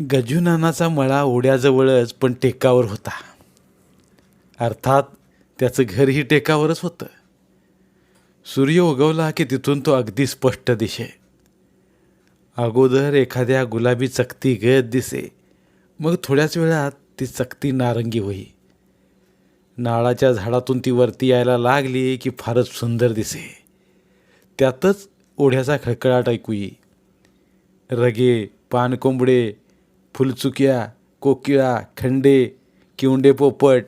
गजुनानाचा मळा ओढ्याजवळच पण टेकावर होता. अर्थात त्याचं घरही टेकावरच होतं. सूर्य उगवला की तिथून तो अगदी स्पष्ट दिसे अगोदर एखाद्या गुलाबी चकती गत दिसे. मग थोड्याच वेळात ती चकती नारंगी होई. नाळाच्या झाडातून ती वरती यायला लागली की फारच सुंदर दिसे. त्यातच ओढ्याचा खळखळाट ऐकू येई. रगे पानकोंबडे फुलचुक्या कोकिळा खंडे किवंडे पोपट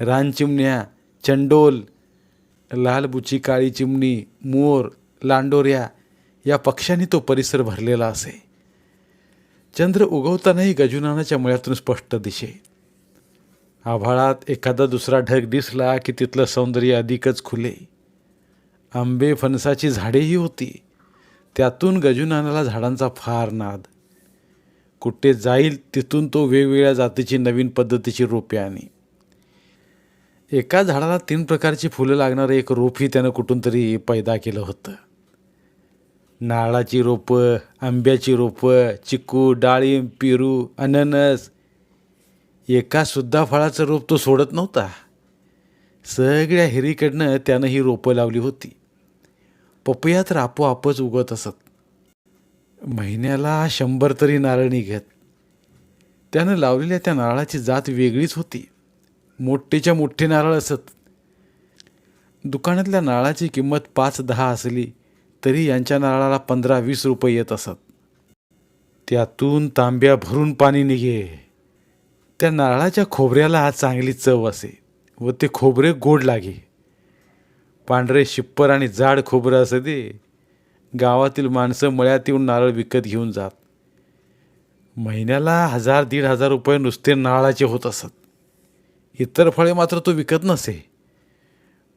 रानचिमण्या चंडोल लालबुची काळी चिमणी मोर लांडोऱ्या या पक्ष्यांनी तो परिसर भरलेला असे. चंद्र उगवतानाही गजुनानाच्या मळ्यातून स्पष्ट दिसे आभाळात एखादा दुसरा ढग दिसला की तिथलं सौंदर्य अधिकच खुले. आंबे फणसाची झाडेही होती. त्यातून गजुनानाला झाडांचा फार नाद. कुठे जाईल तिथून तो वेगवेगळ्या जातीची नवीन पद्धतीची रोपे आणि. एका झाडाला तीन प्रकारची फुलं लागणारं एक रोपही त्यानं कुठून तरी पैदा केलं होतं. नारळाची रोपं आंब्याची रोपं चिकू डाळिंब पेरू अननस. एकासुद्धा फळाचं रोप तो सोडत नव्हता. सगळ्या हिरीकडनं त्यानं ही रोपं लावली होती. पपया तर आपोआपच उगत असत. महिन्याला शंभर तरी नारळ निघत त्यानं लावलेल्या त्या नारळाची जात वेगळीच होती. मोठेच्या मोठे नारळ असत. दुकानातल्या नारळाची किंमत पाच दहा असली तरी यांच्या नारळाला पंधरा वीस रुपये येत असत. त्यातून तांब्या भरून पाणी निघे. त्या नारळाच्या खोबऱ्याला आज चांगली चव असे व ते खोबरे गोड लागे. पांढरे शिप्पर आणि जाड खोबरं असं ते गावातील माणसं मळ्यात येऊन नारळ विकत घेऊन जात. महिन्याला हजार दीड हजार रुपये नुसते नारळाचे होत असत. इतर फळे मात्र तो विकत नसे.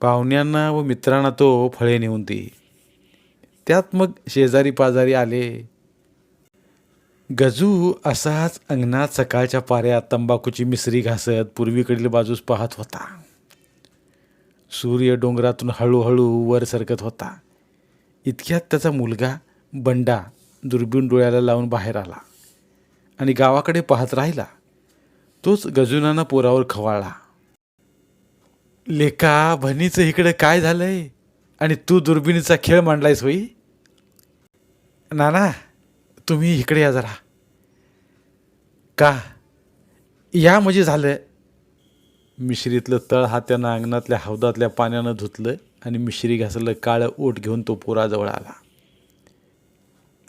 पाहुण्यांना व मित्रांना तो फळे नेऊन दे. त्यात मग शेजारी पाजारी आले. गजू असाच अंगणात सकाळच्या पाऱ्यात तंबाखूची मिसरी घासत पूर्वीकडील बाजूस पाहत होता. सूर्य डोंगरातून हळूहळू वर सरकत होता. इतक्यात त्याचा मुलगा बंडा दुर्बीण डोळ्याला लावून बाहेर आला आणि गावाकडे पाहत राहिला. तोच गजुनानं पोरावर खवाळला. लेका भनीचं इकडे काय झालंय? आणि तू दुर्बिणीचा खेळ मांडलायस होई? नाना तुम्ही इकडे या जरा. का? या म्हणजे झालं. मिश्रीतलं तळ हात्यानं अंगणातल्या हौदातल्या पाण्यानं धुतलं. आणि मिश्री घासलं काळं ओट घेऊन तो पोराजवळ आला.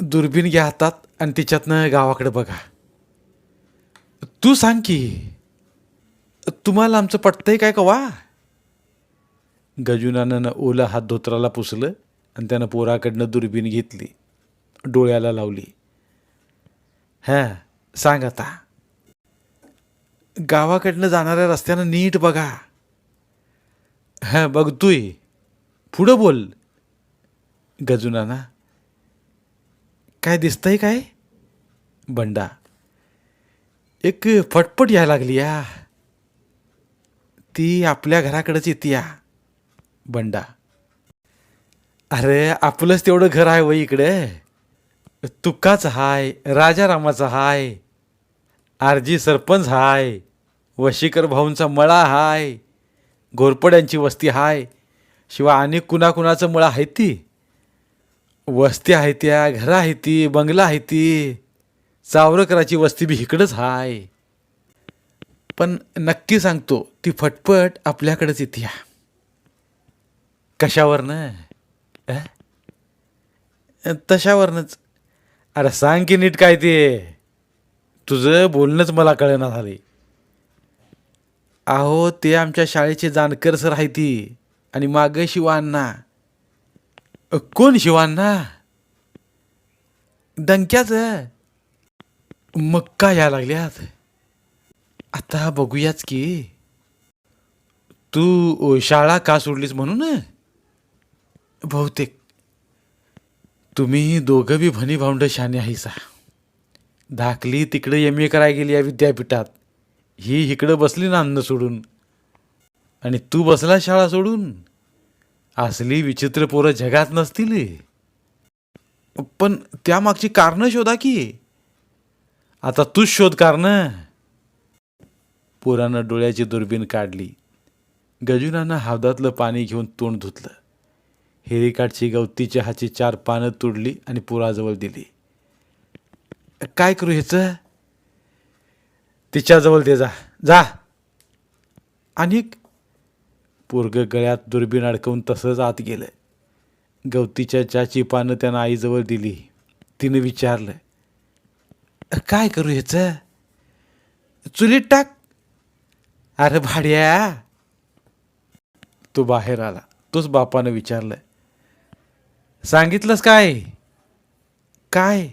दुर्बीण घ्या हातात आणि तिच्यातनं गावाकडे बघा. तू सांग की तुम्हाला आमचं पटतंय काय का वा गजुनानं ओलं हात धोत्राला पुसलं आणि त्यानं पोराकडनं दुर्बीण घेतली. डोळ्याला लावली. हां सांग आता. गावाकडनं जाणाऱ्या रस्त्यानं नीट बघा. हां बघतोय. पुढं बोल गजुनाना. काय दिसतंय काय? बंडा. एक फटफट यायला लागली या. ती आपल्या घराकडेच येते या. बंडा. अरे आपलंच तेवढं घर आहे वय इकडे. तुकाच हाय राजारामाचा हाय आरजी सरपंच हाय वशीकर भाऊंचा मळा हाय घोरपड्यांची वस्ती हाय शिवाय अनेक कुणाकुणाचं मुळा आहे ती? वस्ती आहे त्या घरं आहे ती बंगला आहे ती. चावरकराची वस्ती बी इकडंच हाय. पण नक्की सांगतो ती फटफट आपल्याकडेच येते या. कशावरनं? तशावरनंच. अरे सांग की नीट काय ते. तुझं बोलणंच मला कळेना झाले अहो ते आमच्या शाळेचे जानकर सर आहे ती. आणि मागं शिवांना कोण शिवांना? डंक्याचं मग या लागल्यात. आता बघूयाच की तू शाळा का सोडलीस म्हणून? बहुतेक. तुम्ही दोघं बी भनी भाऊंड शाने आहेसा. धाकली तिकडे एम ए करायला गेली या विद्यापीठात. ही इकडं बसली ना अन्न सोडून. आणि तू बसला शाळा सोडून. असली विचित्र पोरं जगात नसतील पण त्यामागची कारणं शोधा की आता तूच शोध कारणं. पोरानं डोळ्याची दुर्बीण काढली. गजुनानं हावदातलं पाणी घेऊन तोंड धुतलं. हेरिकाठची गवती चहाची चार पानं तुडली आणि पुराजवळ दिली. काय करू ह्याचं? तिच्याजवळ दे जा. जा. आणि पोरग गळ्यात दुर्बीण अडकवून तसंच आत गेलं गवतीच्या चहाची पानं त्यानं आईजवळ दिली तिनं विचारलं काय करू ह्याचं? चुलीत टाक. अरे भाड्या. तो बाहेर आला. तोच बापानं विचारलं सांगितलंस काय? काय?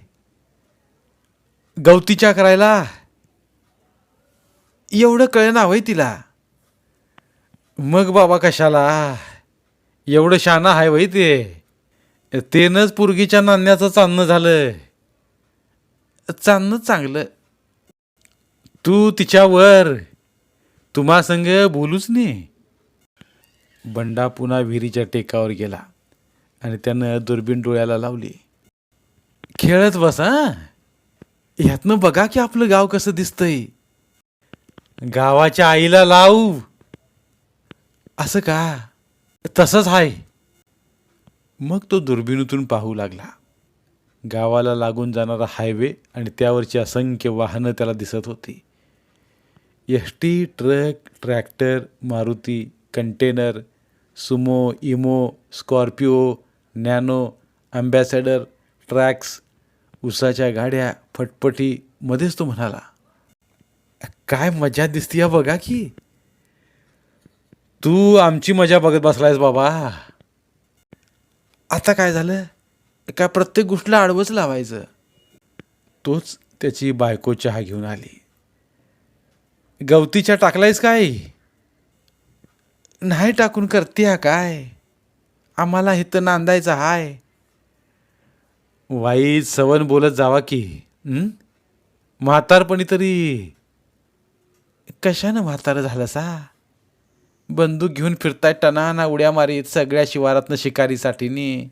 गवतीच्या करायला. एवढं कळेना ना तिला. मग बाबा कशाला? एवढं शाना आहे वय ते. तेनच पुरगीच्या नाण्याचं चांदणं झालं चांदणं चांगलं. तू तिच्यावर. तुम्हा संग बोलूच नाही बंडा पुन्हा विहिरीच्या टेकावर गेला आणि त्यानं दुर्बीण डोळ्याला लावली. खेळत बस हा? ह्यातनं बघा की आपलं गाव कसं दिसतंय. गावाच्या आईला लावू. असं का? तसंच आहे मग तो दुर्बिणीतून पाहू लागला. गावाला लागून जाणारा हायवे आणि त्यावरची असंख्य वाहनं त्याला दिसत होती. S T truck tractor Maruti container Sumo इमो स्कॉर्पिओ नॅनो अँबॅसेडर ट्रॅक्स उसाच्या गाड्या फटफटी मध्येच तो म्हणाला काय मजा दिसतीय बघा की. तू आमची मजा बघत बसलायस बाबा. आता काय झालं? काय प्रत्येक गोष्टीला आडवंच लावायचं. तोच त्याची बायको चहा घेऊन आली. गवतीच्या टाकलायस काय? नाही टाकून करते काय? आम्हाला इथं नांदायचं हाय. वाईट सवन बोलत जावा की हं? म्हातारपणी तरी. कशानं म्हातारं झालं सा बंदूक घेऊन फिरताय टनाना उड्या मारीत सगळ्या शिवारातनं शिकारीसाठीनी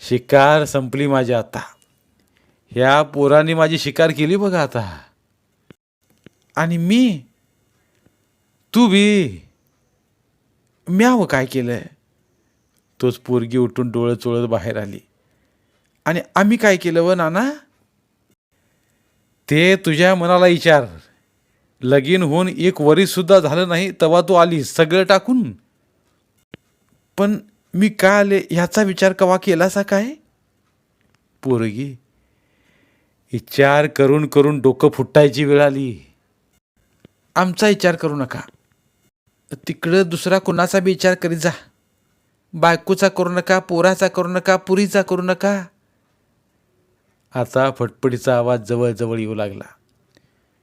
शिकार संपली माझी आता. ह्या पोरांनी माझी शिकार केली बघा आता. आणि मी तू बी म्यावं काय केलंय? तोच पोरगी उठून डोळं चोळत बाहेर आली. आणि आम्ही काय केलं व नाना? ते तुझ्या मनाला विचार. लगीन होऊन एक वरीसुद्धा झालं नाही तेव्हा तू आली सगळं टाकून. पण मी का आले ह्याचा विचार कवा केलासा काय? पोरगी विचार करून करून डोकं फुटायची वेळ आली. आमचा विचार करू नका. तिकडं दुसरा कोणाचा बी विचार करीत जा. बायकोचा करू नका पोराचा करू नका पुरीचा करू नका. आता फटफटीचा आवाज जवळजवळ येऊ लागला.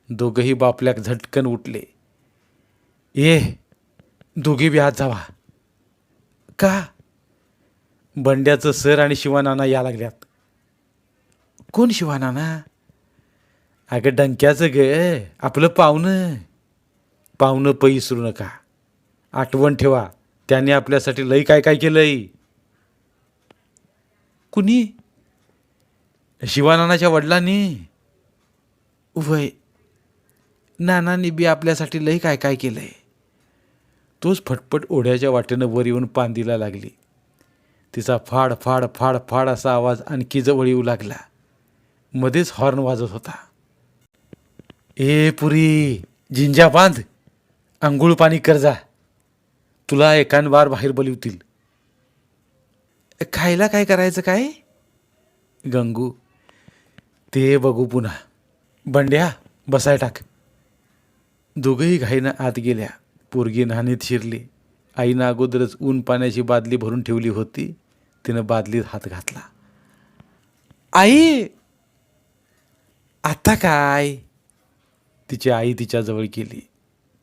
दोघंही बापल्याक झटकन उठले. ये दोघी बी आत जावा. का? बंड्याचं सर आणि शिवानाना या लागल्यात. कोण शिवानाना? अगं डंक्याचं ग आपलं पाहुणं. पाहुणं पै विसरू नका. आठवण ठेवा त्याने आपल्यासाठी लई काय काय केलंय. कुणी? शिवानानाच्या वडिलांनी. वय नानांनी बी आपल्यासाठी लई काय काय केलं आहे तोच फटफट ओढ्याच्या वाटेनं वर येऊन पांदीला लागली. तिचा फाड फाड फाड फाड असा आवाज आणखी जवळ येऊ लागला. मध्येच हॉर्न वाजत होता. ए पुरी जिंजा बांध. आंघोळ पाणी कर जा. तुला एकान बार बाहेर बोलवतील. खायला काय करायचं काय? गंगू ते बघू पुन्हा. बंड्या बसाय टाक. दोघंही घाईनं आत गेल्या. पोरगी नाणीत शिरली. आईनं अगोदरच ऊन पाण्याची बादली भरून ठेवली होती. तिनं बादलीत हात घातला. आई! आता काय? तिची आई तिच्याजवळ गेली.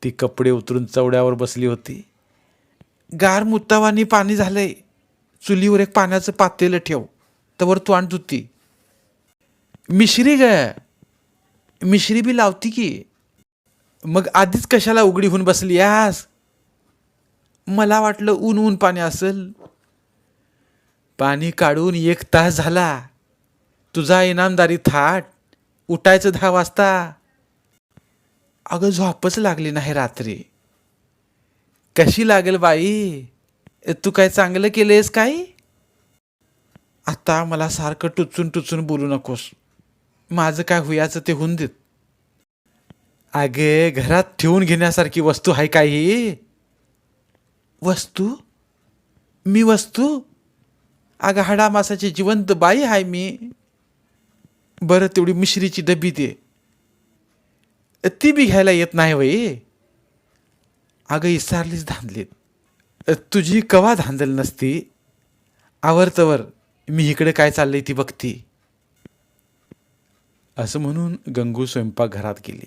ती कपडे उतरून चवड्यावर बसली होती. गार मुत्तावानी पाणी झालंय. चुलीवर एक पाण्याचं पातेलं ठेव. तवर तू आणत होती मिश्री ग. मिश्री बी लावती की? मग आधीच कशाला उघडी होऊन बसली यास? मला वाटलं ऊन ऊन पाणी असेल. पाणी काढून एक तास झाला. तुझा इनामदारी थाट. उठायचं दहा वाजता. अगं झोपच लागली नाही रात्री. कशी लागेल बाई? तू काय चांगलं केलंयस काय आता मला सारखं टुचून टुचून बोलू नकोस. माझं काय हुयाचं ते होऊन देत. अगे घरात ठेवून घेण्यासारखी वस्तू आहे काही वस्तू? मी वस्तू? अगं हाडा मासाची जिवंत बाई आहे मी. बरं तेवढी मिश्रीची डबी दे. ती बी घ्यायला येत नाही वय अगं इसारलीच धांदलीत. तुझी कवा धांदल नसती? आवर्तवर मी इकडे काय चाललंय ती बघती. असं म्हणून गंगू स्वयंपाकघरात गेली.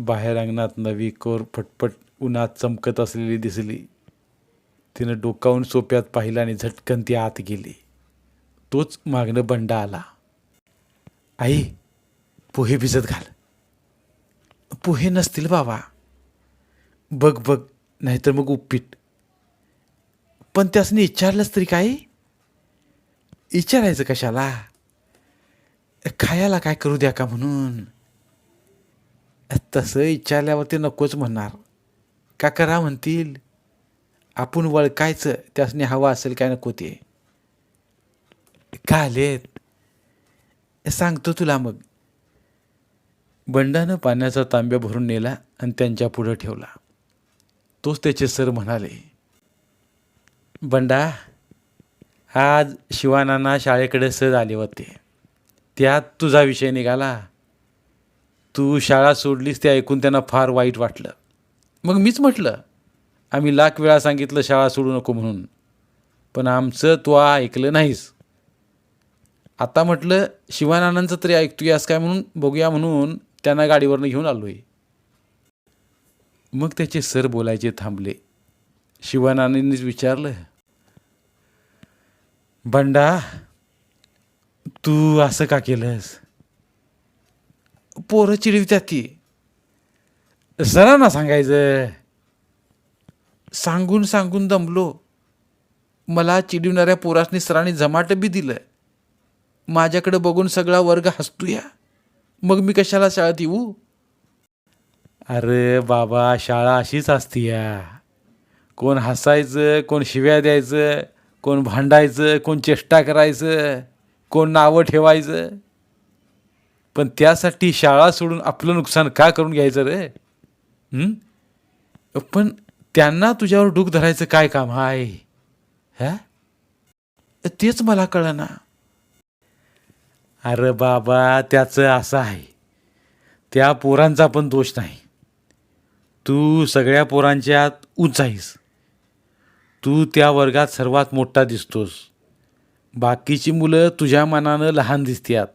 बाहेर अंगणात नवी कोर फटफट उन्हात चमकत असलेली दिसली. तिनं डोकावून सोप्यात पाहिलं आणि झटकन ती आत गेली. तोच मागणं बंडा आला. आई पोहे भिजत घाल. पोहे नसतील बाबा. बघ बघ नाहीतर मग उपीट. पण त्यासनी विचारलंच तरी काय? विचारायचं कशाला? खायला काय करू द्या का म्हणून? तसं विचारल्यावर ते नकोच म्हणणार. का करा म्हणतील? आपण वळकायचं त्यासने हवं असेल काय नको ते. का आलेत? सांगतो तुला मग. बंडानं पाण्याचा तांब्या भरून नेला आणि त्यांच्या पुढं ठेवला. तोच त्याचे सर म्हणाले बंडा आज शिवानांना शाळेकडे सज आले होते. त्यात तुझा विषय निघाला. तू शाळा सोडलीस ते ऐकून त्यांना फार वाईट वाटलं. मग मीच म्हटलं आम्ही लाख वेळा सांगितलं शाळा सोडू नको म्हणून. पण आमचं तू ऐकलं नाहीस. आता म्हटलं शिवानानांचं तरी ऐकतूयास काय म्हणून? बघूया म्हणून त्यांना गाडीवरनं घेऊन आलो आहे मग त्याचे सर बोलायचे थांबले. शिवानानींनीच विचारलं बंडा तू असं का केलंस? पोरं चिडवितात ती सरांना सांगायचं. सांगून सांगून दमलो. मला चिडवणाऱ्या पोरासनी सरांनी जमाट बी दिलं. माझ्याकडे बघून सगळा वर्ग हसतूया. मग मी कशाला शाळेत येऊ? अरे बाबा शाळा अशीच असती या कोण हसायचं कोण शिव्या द्यायचं कोण भांडायचं कोण चेष्टा करायचं कोण नावं ठेवायचं. पण त्यासाठी शाळा सोडून आपलं नुकसान का करून घ्यायचं रे? पण त्यांना तुझ्यावर डूक धरायचं काय काम आहे? हा? तेच मला कळना. अरे बाबा त्याचं असं आहे. त्या पोरांचा पण दोष नाही. तू सगळ्या पोरांच्या उंच आहेस. तू त्या वर्गात सर्वात मोठा दिसतोस. बाकीची मुलं तुझ्या मनानं लहान दिसतात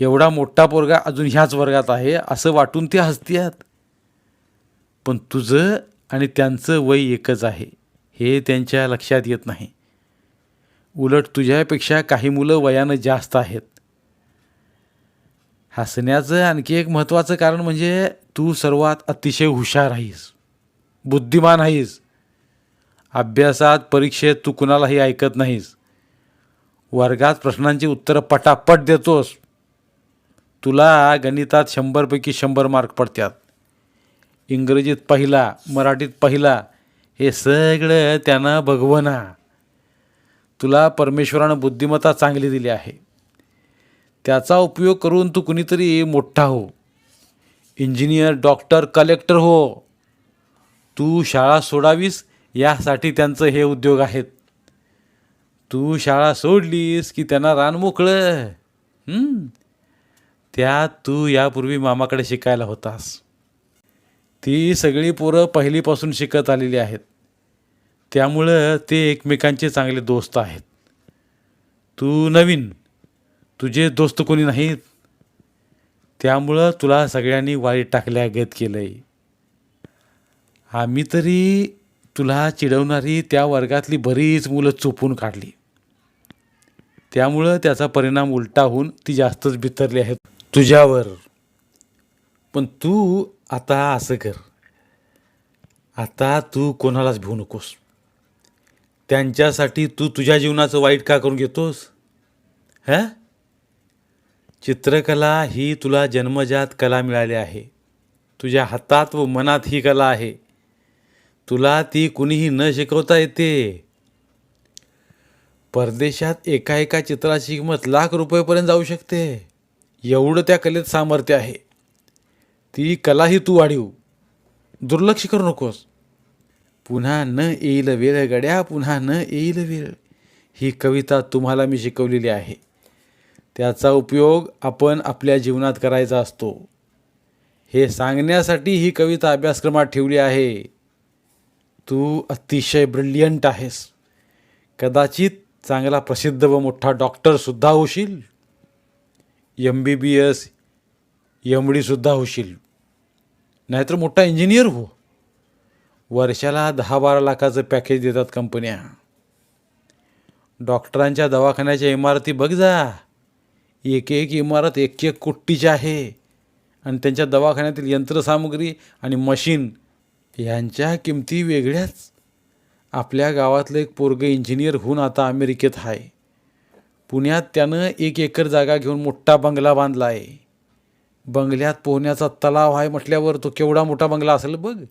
एवढा मोठा पोरगा अजून ह्याच वर्गात आहे असं वाटून ते हसतात पण तुझं आणि त्यांचं वय एकच आहे हे त्यांच्या लक्षात येत नाही. उलट तुझ्यापेक्षा काही मुलं वयानं जास्त आहेत. हसण्याचं आणखी एक महत्त्वाचं कारण म्हणजे तू सर्वात अतिशय हुशार आहेस बुद्धिमान आहेस. अभ्यासात परीक्षेत तू कुणालाही ऐकत नाहीस. वर्गात प्रश्नांची उत्तरं पटापट देतोस. तुला गणितात शंभरपैकी शंभर मार्क पडतात इंग्रजीत पहिला मराठीत पहिला हे सगळं त्यानं भगवना. तुला परमेश्वरानं बुद्धिमत्ता चांगली दिली आहे. त्याचा उपयोग करून तू कुणीतरी मोठा हो. इंजिनियर डॉक्टर कलेक्टर हो. तू शाळा सोडावीस यासाठी त्यांचं हे उद्योग आहेत. तू शाळा सोडलीस की त्यांना रान मोकळं. त्या तू यापूर्वी मामाकडे शिकायला होतास. ती सगळी पोरं पहिलीपासून शिकत आलेली आहेत. त्यामुळं ते एकमेकांचे चांगले दोस्त आहेत. तू नवीन तुझे दोस्त कोणी नाहीत. त्यामुळं तुला सगळ्यांनी वाईट टाकल्या घेत केलं आहे आम्ही तरी तुला चिडवणारी त्या वर्गातली बरीच मुलं चुपून काढली. त्यामुळं त्याचा परिणाम उलटा होऊन ती जास्तच बितरली आहेत. तुझ्यावर. पण तू आता असं कर. आता तू कोणालाच भिवू नकोस. त्यांच्यासाठी तू तुझ्या जीवनाचं वाईट का करून घेतोस? हं? चित्रकला ही तुला जन्मजात कला मिळाली आहे. तुझ्या हातात व मनात ही कला आहे. तुला ती कुणीही न शिकवता येते. परदेशात एका एका चित्राची किंमत लाख रुपयेपर्यंत जाऊ शकते. एवढं त्या कलेत सामर्थ्य आहे. ती कलाही तू वाढीव. दुर्लक्ष करू नकोस. पुन्हा न येईल वेळ गड्या पुन्हा न येईल वेळ. ही कविता तुम्हाला मी शिकवलेली आहे. त्याचा उपयोग आपण आपल्या जीवनात करायचा असतो. हे सांगण्यासाठी ही कविता अभ्यासक्रमात ठेवली आहे. तू अतिशय ब्रिलियंट आहेस. कदाचित चांगला प्रसिद्ध व मोठा डॉक्टरसुद्धा होशील. M B B S M डीसुद्धा होशील. नाहीतर मोठा इंजिनियर हो. वर्षाला दहा बारा लाखाचं पॅकेज देतात कंपन्या डॉक्टरांच्या दवाखान्याच्या इमारती बघ जा. एक एक इमारत एक एक कोटीची आहे. आणि त्यांच्या दवाखान्यातील यंत्रसामुग्री आणि मशीन यांच्या किमती वेगळ्याच. आपल्या गावातलं एक पोरगं इंजिनियर होऊन आता अमेरिकेत आहे पुण्यात त्यानं एक एकर जागा घेऊन मोठा बंगला बांधला आहे बंगल्यात पोहण्याचा तलाव आहे म्हटल्यावर तो केवढा मोठा बंगला असेल बघ.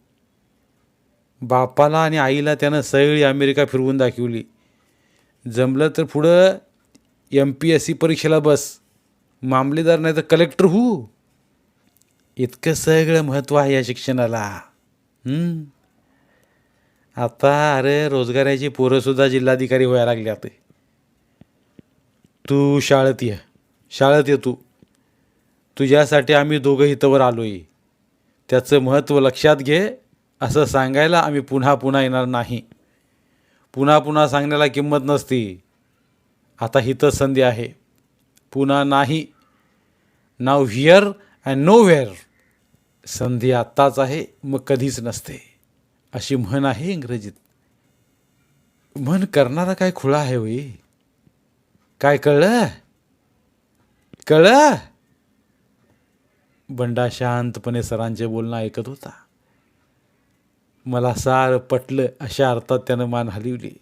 बापाला आणि आईला त्यानं सगळी अमेरिका फिरवून दाखवली. जमलं तर पुढं एम पी एस सी परीक्षेला बस. मामलेदार नाही तर कलेक्टर हो. इतकं सगळं महत्त्व आहे या शिक्षणाला. आता अरे रोजगाराची पोरंसुद्धा जिल्हाधिकारी व्हायला लागली आता तू शाळेत ये. शाळेत ये तू. तुझ्यासाठी आम्ही दोघं इथंवर आलो आहे त्याचं महत्त्व लक्षात घे. असं सांगायला आम्ही पुन्हा पुन्हा येणार नाही. पुन्हा पुन्हा सांगण्याला किंमत नसती. आता हिथं संधी आहे. पुन्हा नाही. Now here and nowhere संधी आत्ताच आहे मग कधीच नसते. अशी म्हण आहे इंग्रजीत. म्हण करणारा काय खुळा आहे होई. काय कळलं? कळलं? बंडा शांतपणे सरांचे बोलणं ऐकत होता. मला सार पटलं अशा अर्थात त्यानं मान हलवली.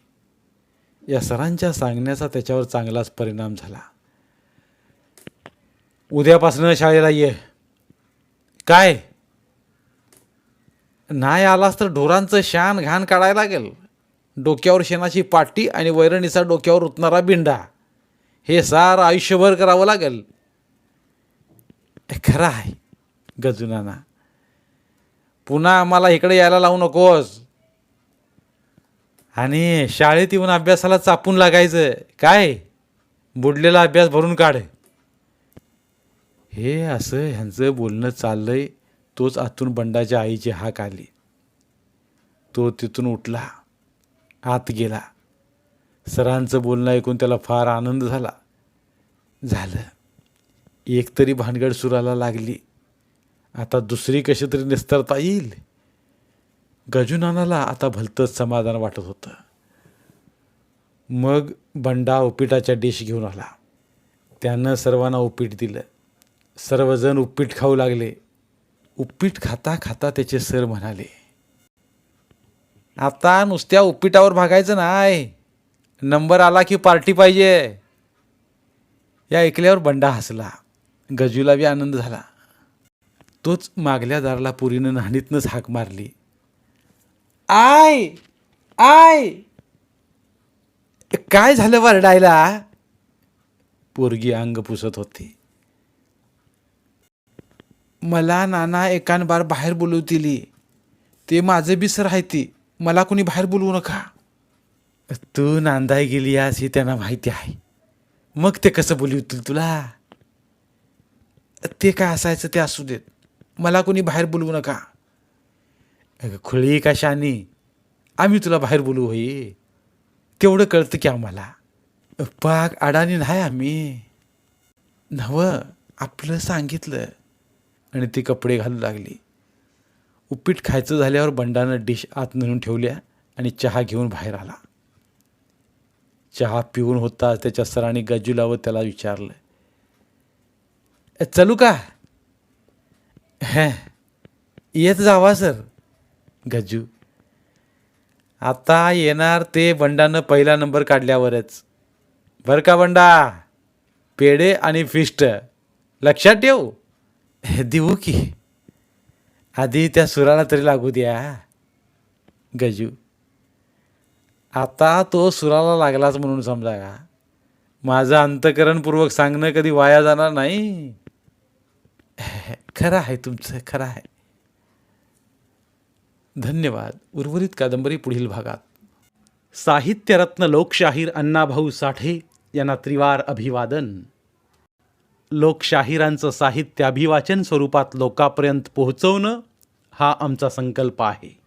या सरांच्या सांगण्याचा त्याच्यावर चांगलाच परिणाम झाला. उद्यापासनं शाळेला ये. काय? नाही आलास तर ढोरांचं शान घाण काढायला लागेल. डोक्यावर शेणाची पाटी आणि वैरणीचा डोक्यावर उतणारा बिंडा. हे सार आयुष्यभर करावं लागेल. खरं आहे गजुनाना. पुन्हा आम्हाला इकडे यायला लावू नकोस. आणि शाळेत येऊन अभ्यासाला चापून लागायचं. काय? बुडलेला अभ्यास भरून काढ. हे असं ह्यांचं बोलणं चाललंय तोच आतून बंडाच्या आईची हाक आली. तो तिथून उठला आत गेला. सरांचं बोलणं ऐकून त्याला फार आनंद झाला. झालं. एक तरी भानगड सुराला लागली. आता दुसरी कशी तरी निस्तरता येईल? गजुनानाला आता भलतंच समाधान वाटत होतं. मग बंडा उपिटाच्या डिश घेऊन आला. त्यानं सर्वांना उपीट दिलं. सर्वजण उप्पीट खाऊ लागले. उपीट खाता खाता त्याचे सर म्हणाले आता नुसत्या उपीटावर भागायचं नाही. नंबर आला की पार्टी पाहिजे. या ऐकल्यावर बंडा हसला. गजूला बी आनंद झाला. तोच मागल्या दाराला पुरीनं नाणीतनंच हाक मारली. आय आय काय झालं वरडायला? पोरगी अंग पुसत होती. मला नाना एकान बार बाहेर बोलवतील. ते माझं बिसर आहे ती मला कोणी बाहेर बोलवू नका. तू नांदाय गेली यास हे त्यांना माहिती आहे. मग ते कसं बोलवतील तुला? ते काय असायचं ते असू देत. मला कोणी बाहेर बोलवू नका. खुळी का शानी? आम्ही तुला बाहेर बोलू होई तेवढं कळतं की आम्हाला. पाक अडाणी नाही आम्ही. नवं आपलं सांगितलं. आणि ती कपडे घालू लागली. उपीट खायचं झाल्यावर बंडानं डिश आत नेऊन ठेवल्या आणि चहा घेऊन बाहेर आला. चहा पिऊन होता त्याच्या सरांनी गजूला व त्याला विचारलं "ए, चलू का? हॅ येत जावा सर. गजू आता येणार ते बंडानं पहिला नंबर काढल्यावरच. बरं का बंडा? पेढे आणि फिस्ट लक्षात ठेव. देऊ की. आधी त्या सुराला तरी लागू द्या. गजू आता तो सुराला लागलाच म्हणून समजा का? माझं अंतकरणपूर्वक सांगणं कधी वाया जाणार नाही. खरं आहे तुमचं खरं आहे. धन्यवाद. उर्वरित कादंबरी पुढील भागात. साहित्यरत्न लोकशाहीर अण्णाभाऊ साठे यांना त्रिवार अभिवादन. लोकशाहिरांचं साहित्य अभिवाचन स्वरूपात लोकापर्यंत पोहोचवणं हा आमचा संकल्प आहे.